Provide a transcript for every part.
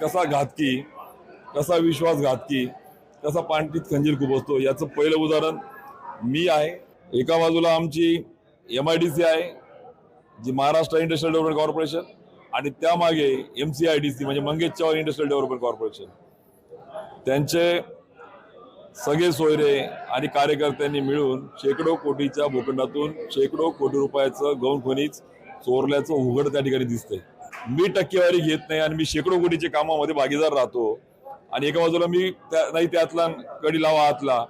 कसा घातकी कसा विश्वासघातकी कसा पांडीत खंजीर खुपसतो याचं पहिलं उदाहरण मी आहे. एका बाजूला आमची एम आय डी सी आहे जी महाराष्ट्र इंडस्ट्रियल डेव्हलपमेंट कॉर्पोरेशन आणि त्यामागे M C I D C म्हणजे Mangesh Chavan industrial development corporation त्यांचे सगळे सोयरे आणि कार्यकर्त्यांनी मिळून शेकडो कोटीच्या भूखंडातून शेकडो कोटी रुपयाचं गौण खनिज चोरल्याचं उघड त्या ठिकाणी दिसतंय. मी टक्केवारी घेत नाही आणि मी शेकडो कोटीच्या कामामध्ये भागीदार राहतो. आणि एका बाजूला मी त्या- नाही त्यातला कडी लावा हातला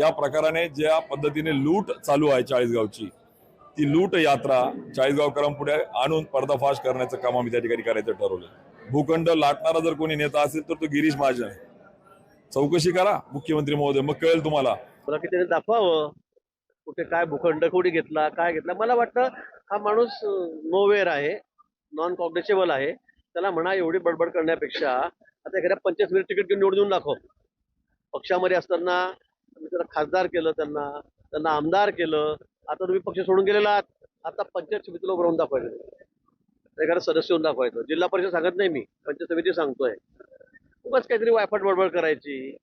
या प्रकाराने ज्या पद्धतीने लूट चालू आहे चाळीसगावची ती लूट यात्रा चाळीसगावकरांपुढे आणून पर्दाफाश करण्याचं काम आम्ही त्या ठिकाणी करायचं ठरवलं भूखंड लाटणारा जर कोणी नेता असेल तर तो गिरीश महाजन. आहे चौकशी करा मुख्यमंत्री महोदय मग कळेल तुम्हाला. किती दाखवावं? कुठे काय भूखंड कुठे घेतला काय घेतला? मला वाटतं हा माणूस नोवेअर आहे. नॉन कॉग्नेसेबल आहे. त्याला म्हणा एवढी बडबड करण्यापेक्षा आता एखाद्या पंचायत समिती तिकीट घेऊन निवडून दाखव. पक्षामध्ये असताना तुम्ही त्याला खासदार केलं त्यांना त्यांना आमदार केलं आता तुम्ही पक्ष सोडून गेलेला आहात. आता पंचायत समितीला उभं राहून दाखवायचं. एखादा सदस्य होऊन दाखवायचं. जिल्हा परिषद सांगत नाही मी पंचायत समिती सांगतोय. खूपच काहीतरी वायफट बडबड करायची.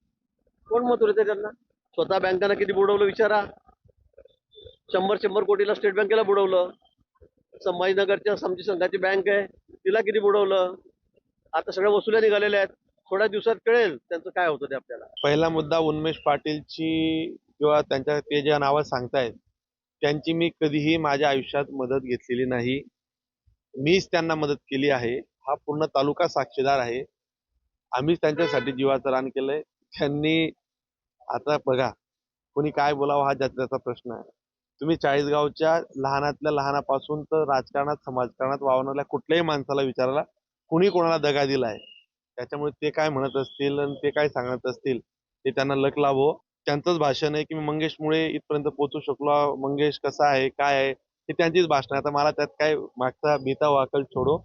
कोण मत उरते त्यांना स्वतः बँकांना किती बुडवलं विचारा. शंभर शंभर कोटीला स्टेट बँकेला बुडवलं. संभाजीनगरच्या समजी संघाची बँक आहे. तिला किती बुडवलं? आता सगळ्या वसुल्या निघालेल्या आहेत. थोड्या दिवसात कळेल त्यांचं काय होतं ते आपल्याला. पहिला मुद्दा उन्मेष पाटीलची किंवा त्यांच्या ते ज्या नावं सांगतायत त्यांची मी कधीही माझ्या आयुष्यात मदत घेतलेली नाही. मीच त्यांना मदत केली आहे. हा पूर्ण तालुका साक्षीदार आहे. आम्हीच त्यांच्यासाठी जीवाचं रान केलंय. त्यांनी आता बघा कोणी काय बोलावं हा ज्याचा प्रश्न आहे. तुम्ही चाळीसगावच्या लहानातल्या लहानापासून तर राजकारणात समाजकारणात वावरणाऱ्या कुठल्याही माणसाला विचारायला कुणी कोणाला दगा दिलाय? त्याच्यामुळे ते काय म्हणत असतील आणि ते काय सांगत असतील ते त्यांना लक लाभो त्यांचंच भाषण आहे की मी मंगेशमुळे इथपर्यंत पोहोचू शकलो मंगेश कसा आहे? काय आहे? हे त्यांचीच भाषण आहे. आता मला त्यात काय मागचा भीता वाकल छोडो.